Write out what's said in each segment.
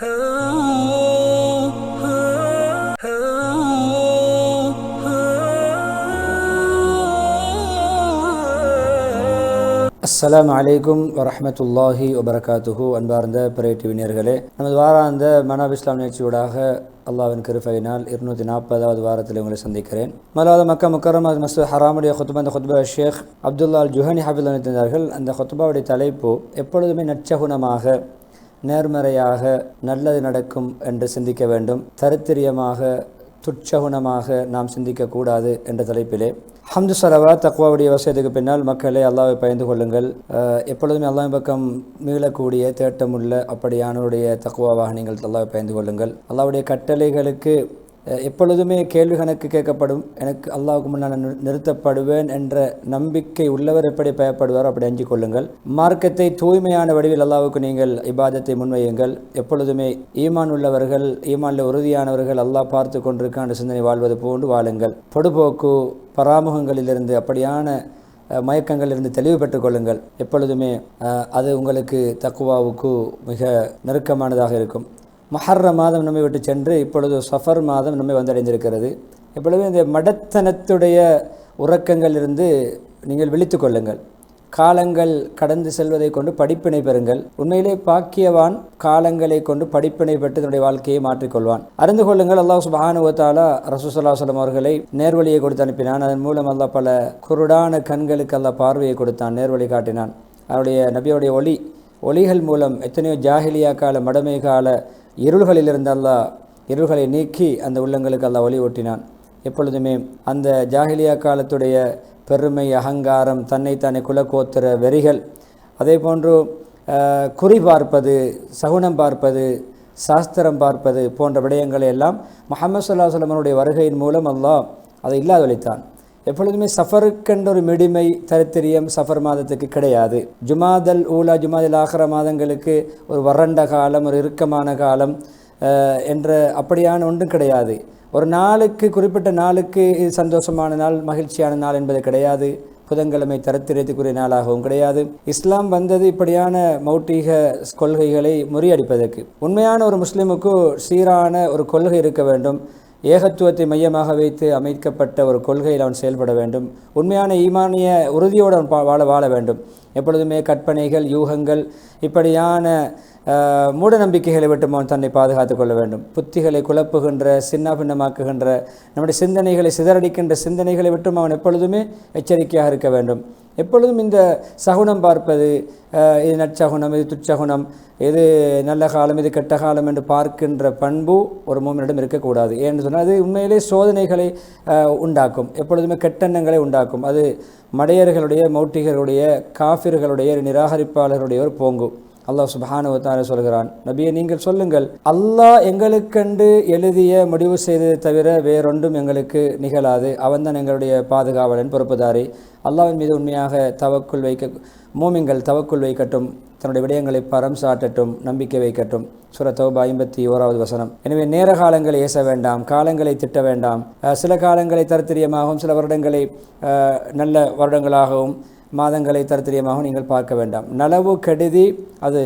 அஸ்லாம் அலைக்கும் வரமத்துல்லாஹி வபரகாத்துஹு. அன்பார்ந்த பிரேட்டிவினியர்களே நமது வாராந்த மனாப் இஸ்லாம் நிகழ்ச்சியூடாக அல்லாவின் கிருஃபையினால் இருநூற்றி நாற்பதாவது வாரத்தில் உங்களை சந்திக்கிறேன். முதலாவது மக்கா முக்கரம் மசூத் ஹராமுடைய ஹுத்பா அந்த ஹுத்பா ஷேக் அப்துல்லா அல் ஜுஹானி ஹபில் அளித்திருந்தார்கள் அந்த ஹுத்பாவுடைய தலைப்பு எப்பொழுதுமே நச்சகுணமாக நேர்மறையாக நல்லது நடக்கும் என்று சிந்திக்க வேண்டும். தரித்திரியமாக துச்சகுணமாக நாம் சிந்திக்கக்கூடாது என்ற தலைப்பிலே. ஹம்து சலவா தக்குவாவுடைய வசதிக்கு பின்னால் மக்களே அல்லாவை பயந்து கொள்ளுங்கள். எப்பொழுதும் எப்பொழுதுமே பக்கம் மீளக்கூடிய தேட்டமுள்ள அப்படியானவருடைய தக்குவாவாக நீங்கள் அல்லாவை பயந்து கொள்ளுங்கள். அல்லாவுடைய கட்டளைகளுக்கு எப்பொழுதுமே கேள்வி கணக்கு கேட்கப்படும். எனக்கு அல்லாவுக்கு முன்னால் நிறு- நிறுத்தப்படுவேன் என்ற நம்பிக்கை உள்ளவர் எப்படி பயப்படுவாரோ அப்படி அஞ்சு கொள்ளுங்கள் மார்க்கத்தை தூய்மையான வடிவில் அல்லாவுக்கு நீங்கள் இபாதத்தை முன்வையுங்கள். எப்பொழுதுமே ஈமான் உள்ளவர்கள் ஈமானில் உறுதியானவர்கள் அல்லாஹ் பார்த்து கொண்டிருக்கான சிந்தனை வாழ்வது போன்று வாழுங்கள். பொடுபோக்கு பராமுகங்களிலிருந்து அப்படியான மயக்கங்களிலிருந்து தெளிவு பெற்றுக் கொள்ளுங்கள். எப்பொழுதுமே அது உங்களுக்கு தக்குவாவுக்கு மிக நெருக்கமானதாக இருக்கும். மஹர்ர மாதம் நம்மை விட்டு சென்று இப்பொழுது சஃபர் மாதம் நம்மை வந்தடைந்திருக்கிறது. எப்பொழுதும் இந்த மடத்தனத்துடைய உறக்கங்களிலிருந்து நீங்கள் விழித்து கொள்ளுங்கள். காலங்கள் கடந்து செல்வதை கொண்டு படிப்பினை பெறுங்கள். உண்மையிலே பாக்கியவான் காலங்களை கொண்டு படிப்பினை பெற்று தன்னுடைய வாழ்க்கையை மாற்றிக்கொள்வான். அறிந்து கொள்ளுங்கள் அல்லாஹ் சுபானுவத்தாலா ரசூசல்லாஸ்லம் அவர்களை நேர்வழியை கொடுத்து அனுப்பினான். அதன் மூலம் அல்லாஹ் பல குருடான கண்களுக்கு அல்லாஹ் பார்வையை கொடுத்தான் நேர்வழி காட்டினான். அவருடைய நபியுடைய ஒளி ஒளிகள் மூலம் எத்தனையோ ஜாகிலியா கால மடமை கால இருள்களிலிருந்து அல்லாஹ் இருள்களை நீக்கி அந்த உள்ளங்களுக்கு அல்லாஹ் ஒளி ஓட்டினான் எப்பொழுதுமே அந்த ஜாகிலியா காலத்துடைய பெருமை அகங்காரம் தன்னைத்தானே குலக்கோத்திர வெறிகள் அதே போன்று குறி பார்ப்பது சகுனம் பார்ப்பது சாஸ்திரம் பார்ப்பது போன்ற விடயங்களை எல்லாம் முகமது ஸல்லல்லாஹு சொல்லமனுடைய வருகையின் மூலம் அல்லாஹ் அதை இல்லாதொழித்தான். எப்பொழுதுமே சஃபருக்கென்ற ஒரு மிடிமை தரித்திரியம் சஃபர் மாதத்துக்கு கிடையாது. ஜுமாதல் ஊலா ஜுமாதல் ஆகிற மாதங்களுக்கு ஒரு வறண்ட காலம் ஒரு இறுக்கமான காலம் என்ற அப்படியான ஒன்றும் கிடையாது. ஒரு நாளுக்கு குறிப்பிட்ட நாளுக்கு இது சந்தோஷமான நாள் மகிழ்ச்சியான நாள் என்பது கிடையாது. புதன்கிழமை தரத்திரத்துக்குரிய நாளாகவும் கிடையாது. இஸ்லாம் வந்தது இப்படியான மௌட்டிக கொள்கைகளை முறியடிப்பதற்கு. உண்மையான ஒரு முஸ்லீமுக்கு சீரான ஒரு கொள்கை இருக்க வேண்டும். ஏகத்துவத்தை மையமாக வைத்து அமைக்கப்பட்ட ஒரு கொள்கையில் அவன் செயல்பட வேண்டும். உண்மையான ஈமானிய உறுதியோடு அவன் வாழ வாழ வேண்டும். எப்பொழுதுமே கற்பனைகள் யூகங்கள் இப்படியான மூட நம்பிக்கைகளை விட்டு அவன் தன்னை பாதுகாத்துக் கொள்ள வேண்டும். புத்திகளை குழப்புகின்ற சின்ன பின்னமாக்குகின்ற நம்முடைய சிந்தனைகளை சிதறடிக்கின்ற சிந்தனைகளை விட்டும் அவன் எப்பொழுதுமே எச்சரிக்கையாக இருக்க வேண்டும். எப்பொழுதும் இந்த சகுனம் பார்ப்பது இது நற்சகுனம் இது துச்சகுனம் இது நல்ல காலம் இது கெட்ட காலம் என்று பார்க்கின்ற பண்பு ஒரு மூமினிடம் இருக்கக்கூடாது. ஏன்னு சொன்னால் அது உண்மையிலே சோதனைகளை உண்டாக்கும். எப்பொழுதுமே கெட்டெண்ணங்களை உண்டாக்கும். அது மடையர்களுடைய மௌட்டிகளுடைய காஃபிர்களுடைய நிராகரிப்பாளர்களுடைய ஒரு போங்கு. அல்லாஹ் சுபானுவத்தான சொல்கிறான் நபியை நீங்கள் சொல்லுங்கள் அல்லாஹ் எங்களுக்கென்று எழுதிய முடிவு செய்ததை தவிர வேறொன்றும் எங்களுக்கு நிகழாது. அவன்தான் எங்களுடைய பாதுகாவலன் பொறுப்புதாரி. அல்லாவின் மீது உண்மையாக தவக்குள் வைக்க மூமிங்கள் தவக்குள் வைக்கட்டும். தன்னுடைய விடயங்களை பரம் சாட்டட்டும் நம்பிக்கை வைக்கட்டும். சுர ஐம்பத்தி ஓராவது வசனம். எனவே நேர காலங்களை ஏச வேண்டாம் காலங்களை திட்ட வேண்டாம். சில காலங்களை தரத்திரியமாகவும் சில வருடங்களை நல்ல வருடங்களாகவும் மாதங்களை தரத்திரியமாகவும் நீங்கள் பார்க்க வேண்டாம். நலவு கெடுதி அது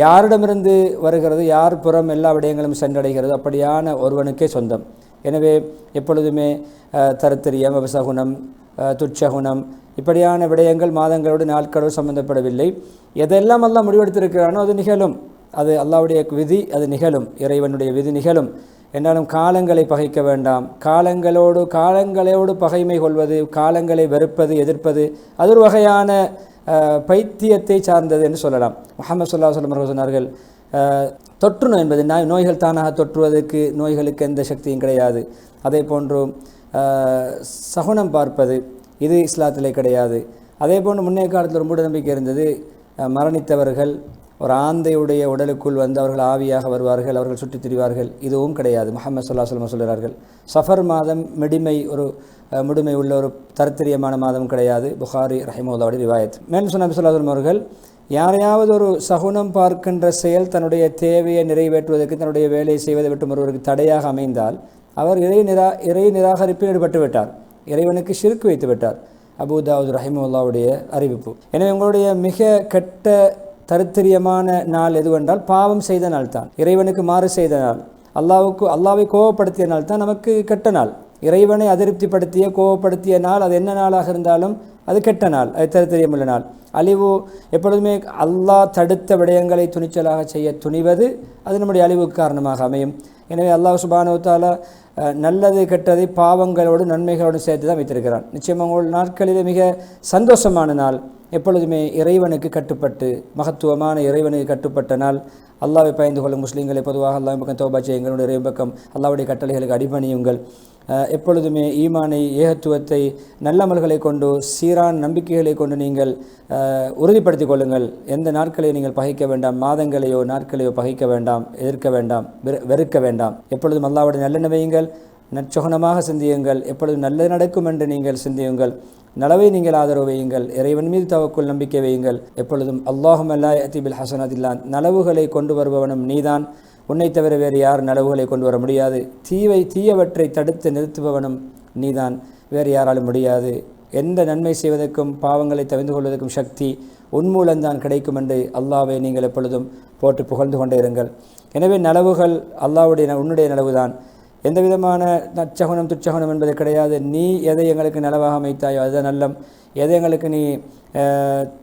யாரிடமிருந்து வருகிறது யார் புறம் எல்லா விடயங்களும் சென்றடைகிறது அப்படியான ஒருவனுக்கே சொந்தம். எனவே எப்பொழுதுமே தரத்திரியம் விவசகுணம் துட்சகுணம் இப்படியான விடயங்கள் மாதங்களோடு நாட்களோடு சம்பந்தப்படவில்லை. எதெல்லாம் எல்லாம் முடிவெடுத்திருக்கிறானோ அது நிகழும். அது அல்லாவுடைய விதி அது நிகழும். இறைவனுடைய விதி நிகழும். என்றாலும் காலங்களை பகைக்க வேண்டாம். காலங்களோடு காலங்களோடு பகைமை கொள்வது காலங்களை வெறுப்பது எதிர்ப்பது அது ஒரு வகையான பைத்தியத்தை சார்ந்தது என்று சொல்லலாம். முகமது சொல்லா சொல்லம் சொன்னார்கள் அஹ், தொற்று நோய் என்பது நாய் நோய்கள் தானாக தொற்றுவதற்கு நோய்களுக்கு எந்த சக்தியும் கிடையாது. அதே போன்று சகுனம் பார்ப்பது இது இஸ்லாத்திலே கிடையாது. அதே போன்று முன்னே காலத்தில் ஒரு மூடநம்பிக்கை இருந்தது மரணித்தவர்கள் ஒரு ஆந்தையுடைய உடலுக்குள் வந்து அவர்கள் ஆவியாக வருவார்கள் அவர்கள் சுற்றித் திரிவார்கள். இதுவும் கிடையாது. முகமது சொல்லா சொல்லம் சொல்கிறார்கள் சஃபர் மாதம் மிடிமை ஒரு முடுமை உள்ள ஒரு தரத்திரியமான மாதம் கிடையாது. புகாரி ரஹிமுல்லாவுடைய ரிவாயத். மேலும் சொன்ன நபி ஸல்லல்லாஹு அவர்கள் யாரையாவது ஒரு சகுனம் பார்க்கின்ற செயல் தன்னுடைய தேவையை நிறைவேற்றுவதற்கு தன்னுடைய வேலையை செய்வதை விட்டு ஒருவருக்கு தடையாக அமைந்தால் அவர் இறை நிரா இறை நிராகரிப்பில் ஈடுபட்டு விட்டார். இறைவனுக்கு சிறுக்கு வைத்து விட்டார். அபூதாவுத் ரஹிமுல்லாவுடைய அறிவிப்பு. எனவே உங்களுடைய மிக கெட்ட தருத்திரியமான நாள் எதுவென்றால் பாவம் செய்த நாள் தான் இறைவனுக்கு மாறு செய்த நாள். அல்லாவுக்கு அல்லாவை கோபப்படுத்திய நாள் தான் நமக்கு கெட்ட நாள். இறைவனை அதிருப்திப்படுத்திய கோபப்படுத்திய நாள் அது என்ன நாளாக இருந்தாலும் அது கெட்ட நாள் அது தருத்திரியமுள்ள நாள். அழிவு எப்பொழுதுமே அல்லாஹ் தடுத்த விடயங்களை துணிச்சலாக செய்ய துணிவது அது நம்முடைய அழிவுக்கு காரணமாக அமையும். எனவே அல்லாஹ் சுபானுவத்தால நல்லது கெட்டதை பாவங்களோடு நன்மைகளோடு சேர்த்து தான் வைத்திருக்கிறான். நிச்சயமாக உங்கள் நாட்களிலே மிக சந்தோஷமான நாள். எப்பொழுதுமே இறைவனுக்கு கட்டுப்பட்டு மகத்துவமான இறைவனுக்கு கட்டுப்பட்ட நாள் அல்லாவை பயந்து கொள்ளும் முஸ்லீம்களை பொதுவாக அல்லாஹ் பக்கம் தோபா செய்யுங்கள் இறைவன் பக்கம் அல்லாவுடைய கட்டளைகளுக்கு அடிபணியுங்கள். எப்பொழுதுமே ஈமானை ஏகத்துவத்தை நல்லமல்களை கொண்டு சீரான் நம்பிக்கைகளை கொண்டு நீங்கள் உறுதிப்படுத்திக் கொள்ளுங்கள். எந்த நாட்களை நீங்கள் பகைக்க வேண்டாம் மாதங்களையோ நாட்களையோ பகைக்க வேண்டாம் எதிர்க்க வேண்டாம் வெறுக்க வேண்டாம். எப்பொழுதும் அல்லாவுடைய நல்லெண்ணவையுங்கள் வையுங்கள் சிந்தியுங்கள். எப்பொழுதும் நல்லது நடக்கும் என்று நீங்கள் சிந்தியுங்கள். நலவை நீங்கள் ஆதரவு வையுங்கள். இறைவன் மீது தவக்குள் நம்பிக்கை வையுங்கள். எப்பொழுதும் அல்லாஹும் அல்லா அத்திபில் ஹசனதில்லான். நலவுகளை கொண்டு வருபவனும் நீதான். உன்னை தவிர வேறு யார் நலவுகளை கொண்டு வர முடியாது. தீவை தீயவற்றை தடுத்து நிறுத்துபவனும் நீதான். வேறு யாராலும் முடியாது. எந்த நன்மை செய்வதற்கும் பாவங்களை தவிர்ந்து கொள்வதற்கும் சக்தி உன்மூலம்தான் கிடைக்கும் என்று அல்லாவை நீங்கள் எப்பொழுதும் போட்டு புகழ்ந்து கொண்டே இருங்கள். எனவே நலவுகள் அல்லாவுடைய உன்னுடைய நலவுதான். எந்த விதமான நச்சகுணம் துச்சகுணம் என்பது கிடையாது. நீ எதை எங்களுக்கு நலவாக அமைத்தாயோ அதுதான் நல்லம். எதை எங்களுக்கு நீ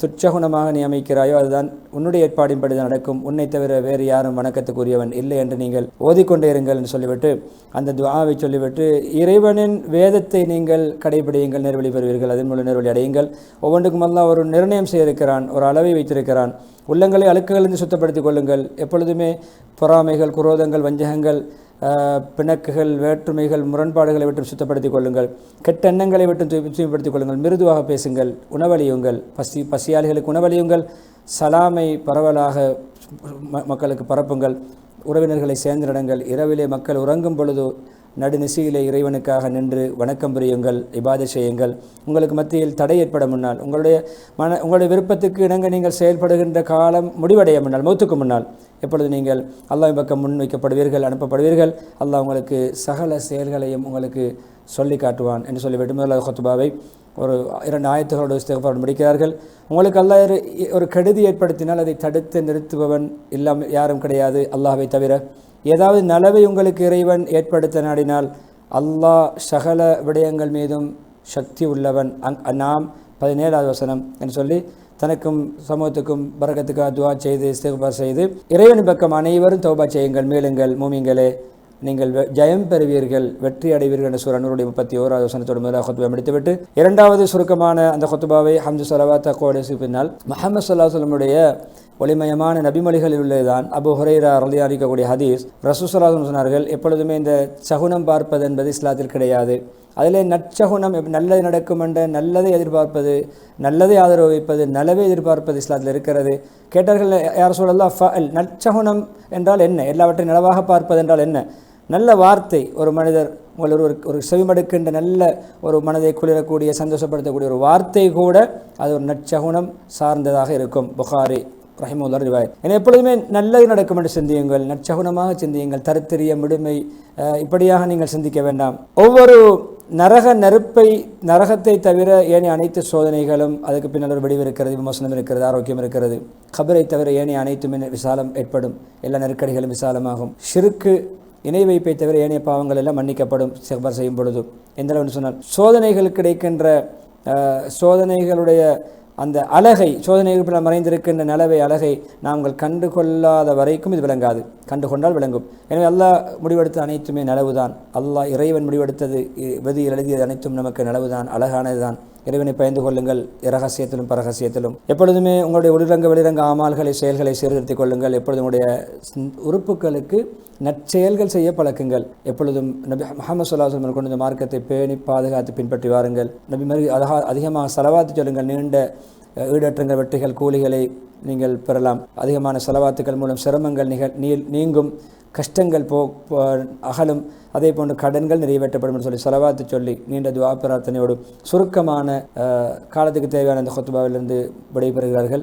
துச்சகுணமாக நீ அமைக்கிறாயோ அதுதான் உன்னுடைய ஏற்பாடின்படி தான் நடக்கும். உன்னை தவிர வேறு யாரும் வணக்கத்துக்குரியவன் இல்லை என்று நீங்கள் ஓதிக்கொண்டே இருங்கள் என்று சொல்லிவிட்டு அந்த துவாவை சொல்லிவிட்டு இறைவனின் வேதத்தை நீங்கள் கடைபிடியுங்கள் நேர்வழி பெறுவீர்கள். அதன் மூலம் நேர்வழி அடையுங்கள். ஒவ்வொன்றுக்கும் எல்லாம் ஒரு நிர்ணயம் செய்திருக்கிறான் ஒரு அளவை வைத்திருக்கிறான். உள்ளங்களை அழுக்குகளிலிருந்து சுத்தப்படுத்திக் கொள்ளுங்கள். எப்பொழுதுமே பொறாமைகள் குரோதங்கள் வஞ்சகங்கள் பிணக்குகள் வேற்றுமைகள் முரண்பாடுகளை விட்டும் சுத்தப்படுத்திக் கொள்ளுங்கள். கெட்ட எண்ணங்களை விட்டும் தூய்மைப்படுத்திக் கொள்ளுங்கள். மிருதுவாக பேசுங்கள். உணவளியுங்கள். பசி பசியாளிகளுக்கு உணவளியுங்கள். சலாமை பரவலாக மக்களுக்கு பரப்புங்கள். உறவினர்களை சேர்ந்திடங்கள். இரவிலே மக்கள் உறங்கும் பொழுது நடுநிசையிலே இறைவனுக்காக நின்று வணக்கம் புரியுங்கள் இபாதை செய்யுங்கள். உங்களுக்கு மத்தியில் தடை ஏற்பட முன்னால் உங்களுடைய மன உங்களுடைய விருப்பத்துக்கு இணங்க நீங்கள் செயல்படுகின்ற காலம் முடிவடைய முன்னால் மௌத்துக்கு முன்னால் எப்பொழுது நீங்கள் அல்லாஹ் பக்கம் முன்வைக்கப்படுவீர்கள் அனுப்பப்படுவீர்கள் அல்லாஹ் உங்களுக்கு சகல செயல்களையும் உங்களுக்கு சொல்லி காட்டுவான் என்று சொல்லிவிட்டு முதலாவது ஹொத்துபாவை ஒரு இரண்டு ஆயத்துகளோடு இஸ்திகபாடு முடிக்கிறார்கள். உங்களுக்கு அல்லாஹ் ஒரு கெடுதி ஏற்படுத்தினால் அதை தடுத்து நிறுத்துபவன் இல்லாமல் யாரும் கிடையாது அல்லாஹை தவிர ஏதாவது நலவை உங்களுக்கு இறைவன் ஏற்படுத்த நாடினால் அல்லாஹ் சகல விடயங்கள் மீதும் சக்தி உள்ளவன். அங் நாம் பதினேழாவது வசனம் என்று சொல்லி தனக்கும் சமூகத்துக்கும் பரகத்துக்காக துவா செய்து இஸ்திகபார் செய்து இறைவன் பக்கம் அனைவரும் தௌபா செய்யுங்கள் மேலுங்கள் மூமிங்களே நீங்கள் ஜெயம் பெறுவீர்கள் வெற்றி அடைவீர்கள் என்ற சூர் அன்னூருடைய முப்பத்தி ஓராவது வசனத்தோடு முதலாக கொத்துபா முடித்துவிட்டு இரண்டாவது சுருக்கமான அந்த கொத்துபாவை ஹம்து சலவா தக்கோடு பின்னால் மஹமது சொல்லா சொல்லமுடைய ஒளிமயமான நபிமொழிகளில் உள்ளதுதான். அபு ஹுரைரா ரலி அறிக்கக்கூடிய ஹதீஸ். ரசூசலாசன் சொன்னார்கள் எப்பொழுதுமே இந்த சகுனம் பார்ப்பது என்பது இஸ்லாத்தில் கிடையாது. அதிலே நற்சகுனம் நல்லது நடக்கும் என்ற நல்லதை எதிர்பார்ப்பது நல்லதை ஆதரவு வைப்பது நலவை எதிர்பார்ப்பது இஸ்லாத்தில் இருக்கிறது. கேட்டார்கள் யார் சொல்லலாம் ஃப நற்சகுனம் என்றால் என்ன? எல்லாவற்றையும் நலவாக பார்ப்பது என்றால் என்ன? நல்ல வார்த்தை ஒரு மனிதர் உங்கள் ஒரு ஒரு செவிமடுக்கின்ற நல்ல ஒரு மனதை குளிரக்கூடிய சந்தோஷப்படுத்தக்கூடிய ஒரு வார்த்தை கூட அது ஒரு நற்சகுனம் சார்ந்ததாக இருக்கும். புகாரி. ரஹிமுல்லா ரிவாய் என எப்பொழுதுமே நல்லது நடக்கும் என்று சிந்தியுங்கள் நற்சகுனமாக சிந்தியுங்கள் தருத்திரிய விடுமை இப்படியாக நீங்கள் சிந்திக்க வேண்டாம். ஒவ்வொரு நரக நெருப்பை நரகத்தை தவிர ஏனைய அனைத்து சோதனைகளும் அதுக்கு பின்னால் ஒரு வடிவு இருக்கிறது விமர்சனம் இருக்கிறது ஆரோக்கியம் இருக்கிறது. கபரை தவிர ஏனைய அனைத்துமே விசாலம் ஏற்படும். எல்லா நெருக்கடிகளும் விசாலமாகும். ஷிருக்கு இணை வைப்பை தவிர ஏனைய பாவங்கள் எல்லாம் மன்னிக்கப்படும் சிகபர் செய்யும் பொழுது. எந்த அளவுன்னு சொன்னால் சோதனைகள் கிடைக்கின்ற சோதனைகளுடைய அந்த அழகை சோதனைகள் மறைந்திருக்கின்ற நிலவை அழகை நாங்கள் கண்டு கொள்ளாத வரைக்கும் இது விளங்காது. கண்டு கொண்டால் விளங்கும். எனவே அல்லாஹ் முடிவெடுத்த அனைத்துமே நலவுதான். அல்லாஹ் இறைவன் முடிவெடுத்தது விதியில் எழுதியது அனைத்தும் நமக்கு நலவுதான் அழகானதுதான். இறைவனை பயந்து கொள்ளுங்கள். இரகசியத்திலும் பரகசியத்திலும். எப்பொழுதுமே உங்களுடைய உளிரங்க வெளிரங்க ஆமால்களை செயல்களை சீர்திருத்திக் கொள்ளுங்கள். எப்பொழுதும் உங்களுடைய உறுப்புகளுக்கு நற்செயல்கள் செய்ய பழக்குங்கள். எப்பொழுதும் நபி முகமது சொல்லாஹ் கொண்டு இந்த மார்க்கத்தை பேணி பாதுகாத்து பின்பற்றி வாருங்கள். நபி மறு அதிகமாக செலவாத்து சொல்லுங்கள். நீண்ட ஈடற்றங்கள் வெற்றிகள் கூலிகளை நீங்கள் பெறலாம். அதிகமான செலவாத்துக்கள் மூலம் சிரமங்கள் நிக நீங்கும். கஷ்டங்கள் போ அகலும். அதே போன்று கடன்கள் நிறைவேற்றப்படும் சொல்லி செலவாத்து சொல்லி நீண்ட துவா பிரார்த்தனையோடு சுருக்கமான காலத்துக்கு தேவையான அந்த கொத்துபாவிலிருந்து விடைபெறுகிறார்கள்.